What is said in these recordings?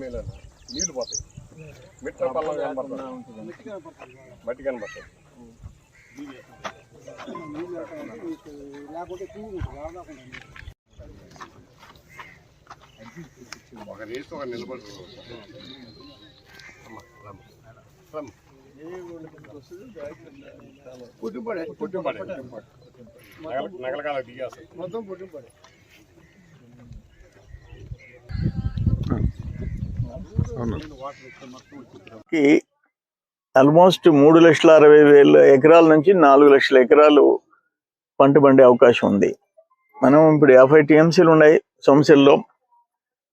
మేలన్న నీళ్ళు పోతాయి. మిట్ట పల్లం కనబడుతుంది మట్టి కనబడుతుంది ఒక రేసు ఒక నిలబడి పుట్టిపడే. పుట్టిపడే నగలకాల దిగేస్తాయి మొత్తం పుట్టిపడే. ఆల్మోస్ట్ మూడు లక్షల అరవై వేల ఎకరాల నుంచి నాలుగు లక్షల ఎకరాలు పంట పండే అవకాశం ఉంది. మనం ఇప్పుడు యాభై టీఎంసీలు ఉన్నాయి సోమశిల్లో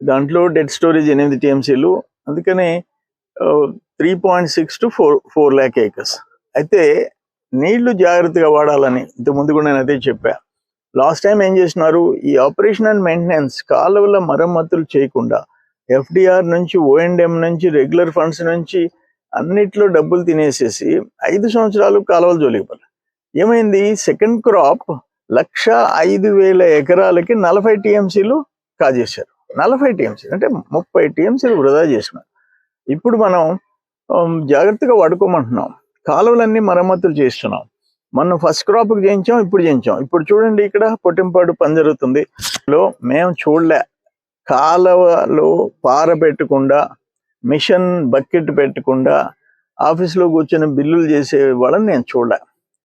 దాంట్లో డెడ్ స్టోరేజ్ ఎనిమిది టీఎంసీలు. అందుకని three point six two four four lakh acres అయితే నీళ్ళు జాగ్రత్తగా వాడాలని ఇంతకుముందు కూడా నేను అదే చెప్పా. లాస్ట్ టైం ఏం చేసినారు? ఈ ఆపరేషన్ అండ్ మెయింటెనెన్స్ కాలువల మరమ్మతులు చేయకుండా ఎఫ్డిఆర్ నుంచి ఓఎండ్ఎం నుంచి రెగ్యులర్ ఫండ్స్ నుంచి అన్నిట్లో డబ్బులు తినేసేసి ఐదు సంవత్సరాలు కాలువలు జోలిపోలే ఏమైంది? సెకండ్ క్రాప్ లక్ష ఐదు వేల ఎకరాలకి నలభై టీఎంసీలు కాజేశారు. నలభై టీఎంసీలు అంటే ముప్పై టీఎంసీలు వృధా చేసినారు. ఇప్పుడు మనం జాగ్రత్తగా వాడుకోమంటున్నాం. కాలువలన్నీ మరమ్మతులు చేస్తున్నాం. మొన్న ఫస్ట్ క్రాప్కి చేయించాం ఇప్పుడు చేయించాం. ఇప్పుడు చూడండి ఇక్కడ పొట్టింపాడు పని జరుగుతుంది. లో మేము చూడలే. కాలువలో పార పెట్టకుండా మిషన్ బకెట్ పెట్టకుండా ఆఫీస్లో కూర్చొని బిల్లులు చేసే వాళ్ళని నేను చూడ